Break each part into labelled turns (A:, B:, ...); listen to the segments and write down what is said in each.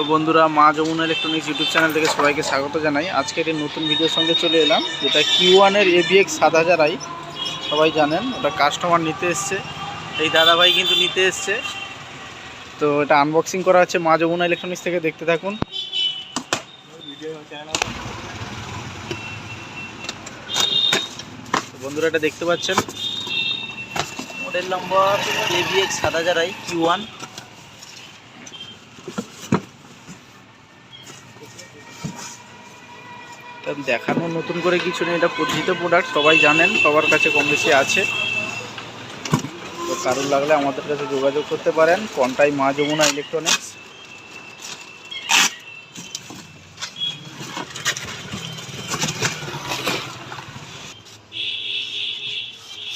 A: তো বন্ধুরা মা যমুনা ইলেকট্রনিক্স ইউটিউব চ্যানেল থেকে সবাইকে স্বাগত জানাই। আজকে একটি নতুন ভিডিওর সঙ্গে চলে এলাম, যেটা কিউ ওয়ানের এবিএক্স সাত হাজার আই সবাই জানেন, ওটা কাস্টমার নিতে এসছে। এই দাদাভাই কিন্তু নিতে এসছে। তো এটা আনবক্সিং করা হচ্ছে মা যমুনা ইলেকট্রনিক্স থেকে, দেখতে থাকুন। বন্ধুরা এটা দেখতে পাচ্ছেন। মডেল নম্বর এবিএক্স সাত হাজার আই কিউ ওয়ান তা দেখানোর নতুন করে কিছু নেই এটা পরিচিত প্রোডাক্ট সবাই জানেন সবার কাছে কম বেশি আছে। তো কারোর লাগলে আমাদের কাছে যোগাযোগ করতে পারেন কন্টাই মা যমুনা ইলেকট্রনিক্স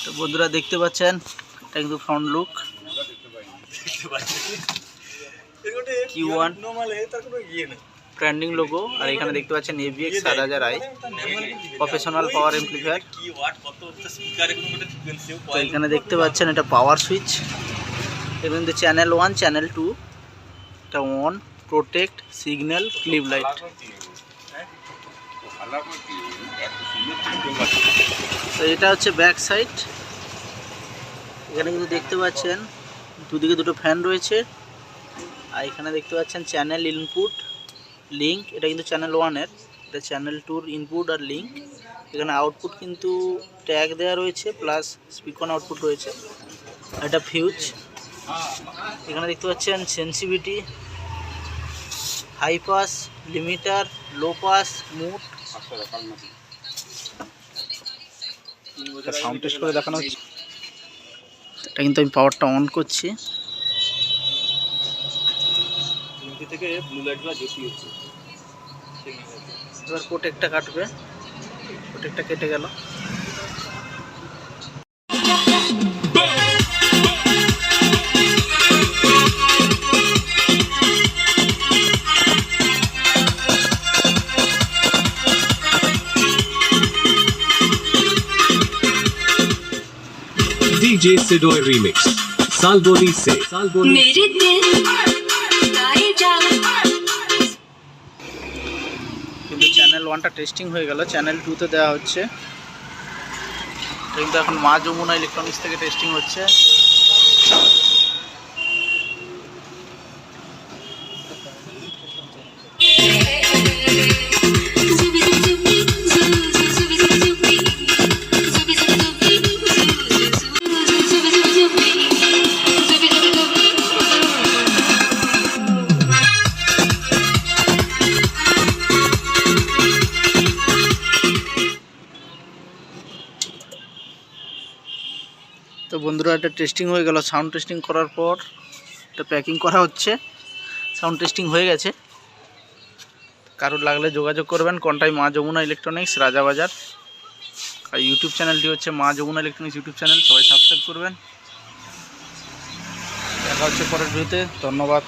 A: তো বন্ধুরা দেখতে পাচ্ছেন এটা কিন্তু front look Q one branding logo আর এখানে দেখতে পাচ্ছেন এভিএক্স সাত হাজার আই প্রফেশনাল পাওয়ার এমপ্লিফায়ার তো এখানে দেখতে পাচ্ছেন এটা পাওয়ার সুইচ এবং চ্যানেল ওয়ান চ্যানেল টু এটা on protect signal clip light তো এটা হচ্ছে ব্যাক সাইড এখানে কিন্তু দেখতে পাচ্ছেন, দুদিকে দুটো ফ্যান রয়েছে। আর এখানে দেখতে পাচ্ছেন চ্যানেল ইনপুট লিঙ্ক এটা কিন্তু চ্যানেল ওয়ানের এটা চ্যানেল টুর ইনপুট আর লিঙ্ক এখানে আউটপুট কিন্তু ট্যাগ দেওয়া রয়েছে প্লাস স্পিকন আউটপুট রয়েছে। এটা ফিউজ এখানে দেখতে পাচ্ছেন sensitivity high pass limiter low pass mode sound test করে দেখানো হচ্ছে। এটা কিন্তু আমি পাওয়ারটা অন করছি।
B: থেকে ব্লু লাইটগুলো জ্যোতি হচ্ছে
A: এবার প্রোটেক্টটা কাটবে প্রোটেক্টটা কেটে গেল
C: DJ Sidoy Remix. Salboni se. Salboni
D: मेरे दिल
A: চ্যানেল ওয়ানটা টেস্টিং হয়ে গেল। চ্যানেল টুতে দেওয়া হচ্ছে। কিন্তু এখন মা যমুনা ইলেকট্রনিক্স থেকে টেস্টিং হচ্ছে। বন্ধুরা এটা টেস্টিং হয়ে গেল। সাউন্ড টেস্টিং করার পর এটা প্যাকিং করা হচ্ছে। সাউন্ড টেস্টিং হয়ে গেছে। কারোর লাগলে যোগাযোগ করবেন। কোনটাই মা যমুনা ইলেকট্রনিক্স রাজাবাজার আর ইউটিউব চ্যানেলটি হচ্ছে Maa Jamuna electronics YouTube channel সবাই সাবস্ক্রাইব করবেন। দেখা হচ্ছে পরের ভিডিওতে ধন্যবাদ।